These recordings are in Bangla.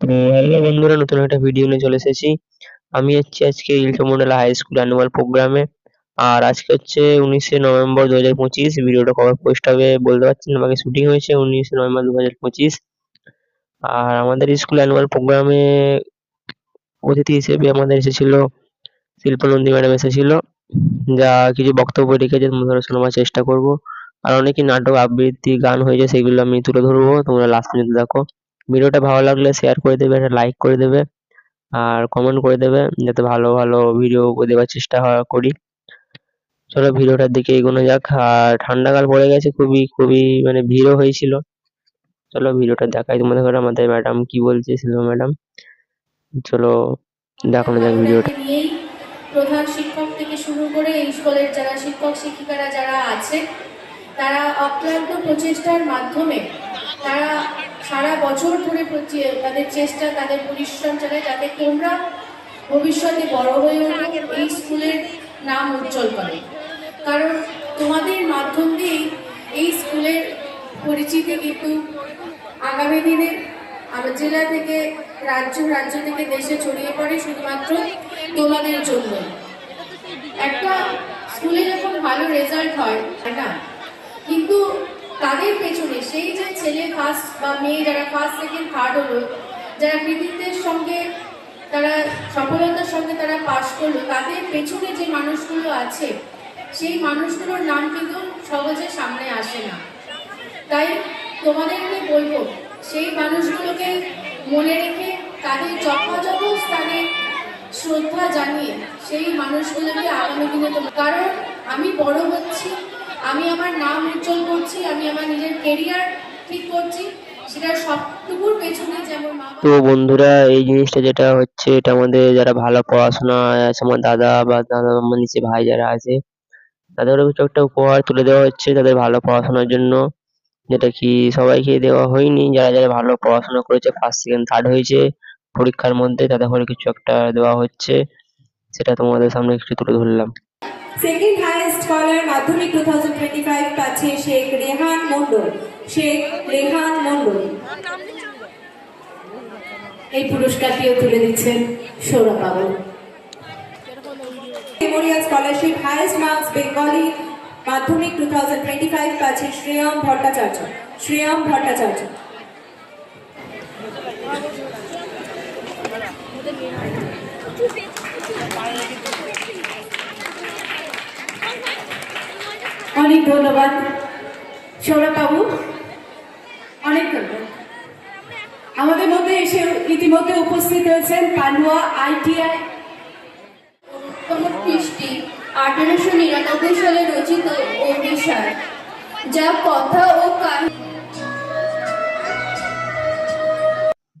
তো হ্যালো বন্ধুরা, নতুন একটা ভিডিও নিয়ে চলে এসেছি। আমি হচ্ছে আজকে ইলসমন্ডল হাই স্কুল অ্যানুয়াল প্রোগ্রামে আর আজকে হচ্ছে উনিশে নভেম্বর দু হাজার পঁচিশ ভিডিওটা কবে পোস্ট হবে বলতে পারছি না বাকি শুটিং হয়েছে উনিশে নভেম্বর দু হাজার পঁচিশ। আর আমাদের স্কুল অ্যানুয়াল প্রোগ্রামে অতিথি হিসেবে আমাদের এসেছিল শিল্পনন্দী ম্যাডাম এসেছিল। যা কিছু বক্তব্য রেখেছে, তোমরা শোনাবার চেষ্টা করব। আর অনেকই নাটক, আবৃত্তি, গান হয়েছে, সেগুলো আমি তুলে ধরবো, তোমরা লাস্ট পর্যন্ত দেখো। ভিডিওটা ভালো লাগলে শেয়ার করে দেবে, একটা লাইক করে দেবে, আর কমেন্ট করে দেবে, যাতে ভালো ভালো ভিডিও দেওয়ার চেষ্টা করি। চলো ভিডিওটার দিকে এগোনো যাক, আর ঠান্ডাকাল পড়ে গেছে, খুবই খুবই মানে ভিড়ও হয়েছিল। চলো ভিডিওটা দেখাই তোমাদের ঘরে, আমাদের ম্যাডাম কি বলছে শিল্পা ম্যাডাম চলো দেখানো যাক ভিডিওটা। প্রধান শিক্ষক থেকে শুরু করে এই স্কুলের যারা শিক্ষক, শিক্ষিকারা যারা আছে, তারা অক্লান্ত প্রচেষ্টার মাধ্যমে তারা সারা বছর ধরে তাদের চেষ্টা, তাদের পরিশ্রম চালায় যাতে তোমরা ভবিষ্যতে বড় হয়ে ওঠো, এই স্কুলের নাম উজ্জ্বল করে। কারণ তোমাদের মাধ্যম দিয়েই এই স্কুলের পরিচিতি কিন্তু আগামী দিনে আমার জেলা থেকে, রাজ্য রাজ্য থেকে দেশে ছড়িয়ে পড়ে শুধুমাত্র তোমাদের জন্য একটা স্কুলে যখন ভালো রেজাল্ট হয় না? তাদের পেছনে সেই যে ছেলে ফার্স্ট বা মেয়ে যারা ফার্স্ট সেকেন্ড থার্ড হলো, যারা কৃতিত্বের সঙ্গে, তারা সফলতার সঙ্গে তারা পাশ করল, তাদের পেছনে যে মানুষগুলো আছে, সেই মানুষগুলোর নাম কিন্তু সহজে সামনে আসে না। তাই তোমাদেরকে বলব, সেই মানুষগুলোকে মনে রেখে তাদের যথাযথ স্থানে শ্রদ্ধা জানিয়ে সেই মানুষগুলোকে আগামী দিনে কারণ আমি বড় হচ্ছি আমি আমার নাম উজ্জ্বল করছি, আমি আমার নিজের কেরিয়ার ঠিক করছি তো বন্ধুরা, এই জিনিসটা যেটা হচ্ছে, এটা আমাদের যারা ভালো পড়াশোনা আছে, আমার দাদা বা দাদা আমার নিচে ভাই যারা আছে তাদেরও কিছু একটা উপহার তুলে দেওয়া হচ্ছে তাদের ভালো পড়াশোনার জন্য। যেটা কি সবাইকে দেওয়া হয়নি, যারা যারা ভালো পড়াশোনা করেছে ফার্স্ট সেকেন্ড থার্ড হয়েছে, পরীক্ষার মধ্যে তাদের করে কিছু একটা দেওয়া হচ্ছে, সেটা তোমাদের সামনে একটু তুলে ধরলাম। Second highest scholar Madhyamik two thousand twenty five পাচ্ছে শেখ রেহান মন্ডল শেখ রেহান মন্ডল এই পুরস্কারটিও তুলে দিচ্ছেন Sourav babu. Memorial scholarship highest marks Bengali Madhyamik two thousand twenty five পাচ্ছে শ্রেয়ম ভট্টাচার্য। শ্রেয়ম ভট্টাচার্য। অনেক ধন্যবাদ। সৌরভ বাবু অনেক ধন্যবাদ। আমাদের মধ্যে এসে ইতিমধ্যে উপস্থিত হয়েছেন পান্ডুয়া আইটিআই। কৃষ্টি আঠারোশো নিরানব্বই সালে রচিত যা কথা ও কাহিনী।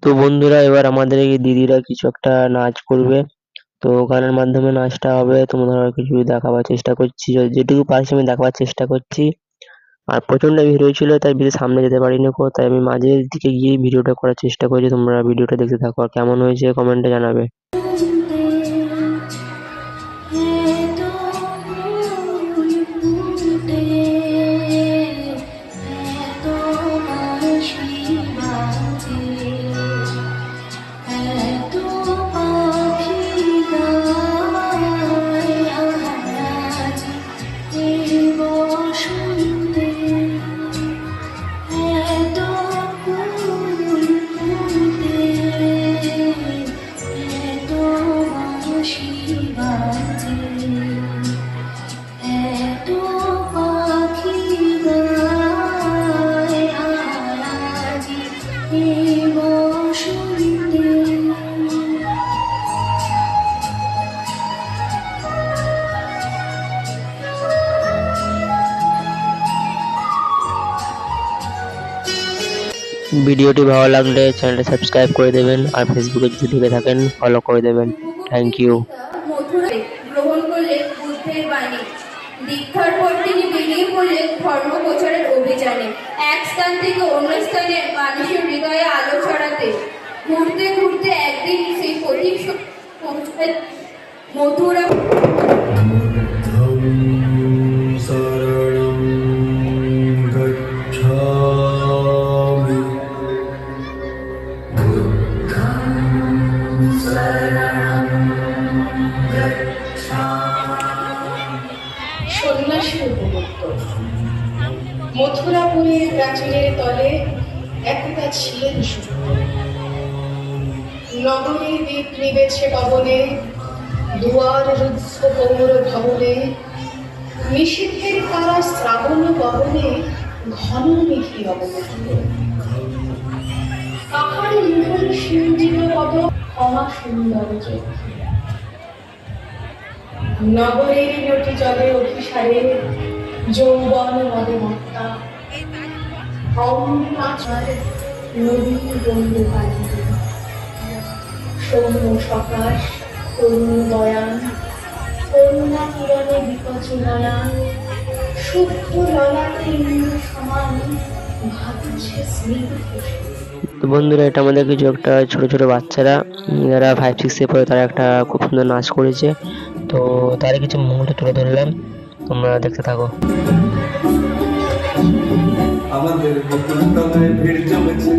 তো বন্ধুরা এবার আমাদের এই দিদিরা কিছু একটা নাচ করবে। তো গানের মাধ্যমে নাচটা হবে। তোমরা কিছু দেখাবার চেষ্টা করছি। যেটুকু পারছি আমি দেখাবার চেষ্টা করছি। আর প্রচণ্ড ভিড় হয়েছিল, তাই বেশি সামনে যেতে পারিনি কো তাই আমি মাঝের দিকে গিয়ে ভিডিওটা করার চেষ্টা করেছি। তোমরা ভিডিওটা দেখতে থাকো। আর কেমন হয়েছে কমেন্টে জানাবে। ভিডিওটি ভালো লাগলে চ্যানেলটা সাবস্ক্রাইব করে দেবেন আর ফেসবুকে যদি ঢুকে থাকেন ফলো করে দেবেন। থ্যাংক ইউ গ্রহণ করলেন বুদ্ধের বাণী দীক্ষার পর তিনি বেরিয়ে পড়লেন ধর্ম প্রচারের অভিযানে। এক স্থান থেকে অন্য স্থানে মানুষের হৃদয়ে আলো ছড়াতে। ঘুরতে ঘুরতে একদিন সেই প্রতীক মথুরা। দ্বীপ নিবেছে পবনে দুয়ার রুদ্ধ কোমর ভবনে, নিষিদ্ধের তারা শ্রাবণ পবনে ঘন মেঘে কাহার মুখর শিরজীব পদ ক্ষমা সুন্দর নগরের নটি জলে অভিসারে, যৌবন মদে মত্তা। নদীর বন্ধু পানি সৌম্য সকাশ তরুণ বয়ান করুণা কিরণে নয়ান ললাটে ইন্দ্র সমান ভাবছে স্মৃতি তো বন্ধুরা এটা আমাদের কিছু একটা ছোট ছোট বাচ্চারা যারা ফাইভ সিক্সে পড়ে তারা একটা খুব সুন্দর নাচ করেছে। তো তার কিছু মুহূর্ত তুলে ধরলাম তোমরা দেখতে থাকো। আমাদের ভিড় জমেছে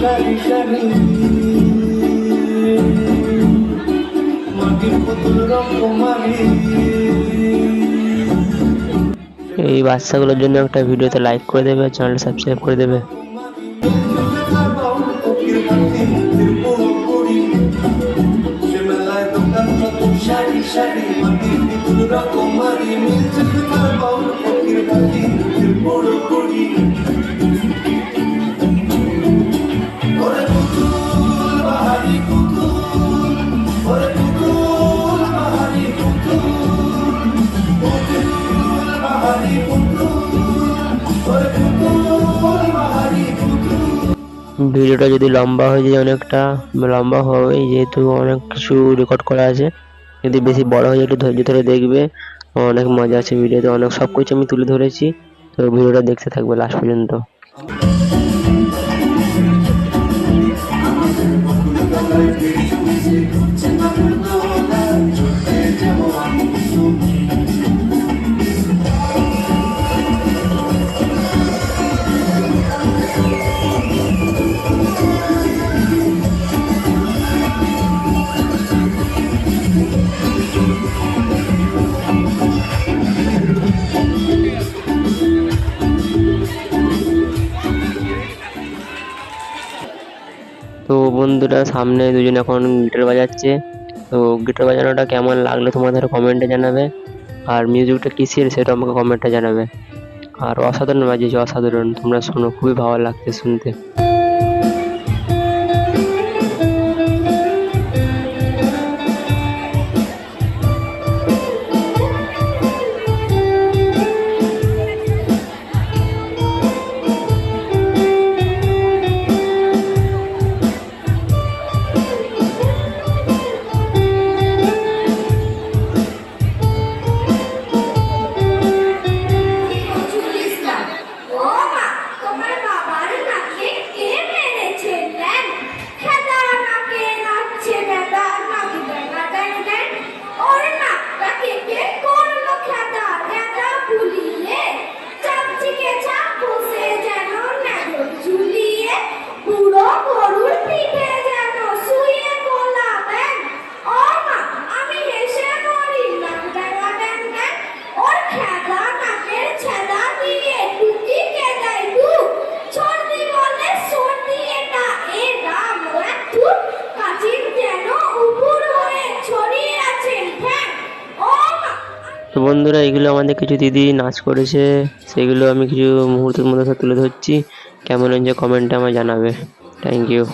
কত সারি সারি মাটির পুতুল এই বাচ্চাগুলোর জন্য একটা ভিডিওতে লাইক করে দেবে, চ্যানেলটা সাবস্ক্রাইব করে দেবে। ভিডিওটা যদি লম্বা হয়ে যায় অনেকটা, লম্বা হবে, যেহেতু অনেক কিছু রেকর্ড করা আছে। যদি বেশি বড় হয়ে যায়, একটু ধৈর্য ধরে দেখবে। অনেক মজা আছে ভিডিওতে অনেক সব কিছু আমি তুলে ধরেছি। তো ভিডিওটা দেখতে থাকবে লাস্ট পর্যন্ত। তো বন্ধুরা, সামনে দুজন এখন গিটার বাজাচ্ছে। তো গিটার বাজানোটা কেমন লাগল তোমাদের কমেন্টে জানাবে। আর মিউজিকটা কিসের সেটা আমাকে কমেন্টে জানাবে। আর অসাধারণ বাজিয়েছে, অসাধারণ। তোমরা শোনো, খুবই ভালো লাগছে শুনতে। বন্ধুরা, এগুলো আমাদের কিছু দিদি নাচ করেছে। সেগুলো আমি কিছু মুহূর্তের মধ্যে তুলে ধরছি। কেমন হয়েছে কমেন্টে আমায় জানাবে। থ্যাংক ইউ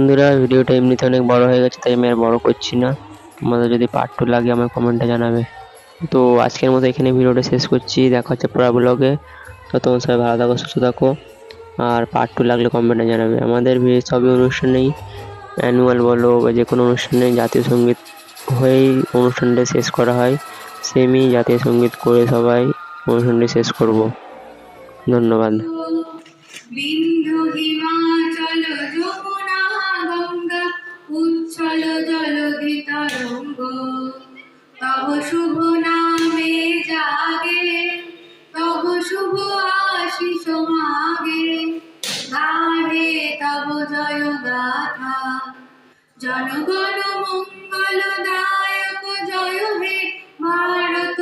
বন্ধুরা, ভিডিওটা এমনিতে অনেক বড় হয়ে গেছে, তাই আমি আর বড় করছি না। তোমাদের যদি পার্ট টু লাগে আমার কমেন্টে জানাবে। তো আজকের মতো এখানে ভিডিওটা শেষ করছি। দেখা হচ্ছে পরের ব্লগে তো তোমার সবাই ভালো থাকো, সুস্থ থাকো। আর পার্ট টু লাগলে কমেন্টে জানাবে। আমাদের সবই অনুষ্ঠানেই অ্যানুয়াল বলো বা যে কোনো অনুষ্ঠানে জাতীয় সংগীত হয়েই অনুষ্ঠানটা শেষ করা হয়। সেমই জাতীয় সংগীত করে সবাই অনুষ্ঠানটি শেষ করব। ধন্যবাদ। বিন্দু হিমাচল উচ্ছল জলধিত রঙ্গ। তব শুভ নামে জাগে, তব শুভ আশিস মাগে। গাহে তব জয় গাথা। জনগণ মঙ্গল দায়ক জয় হে, ভারত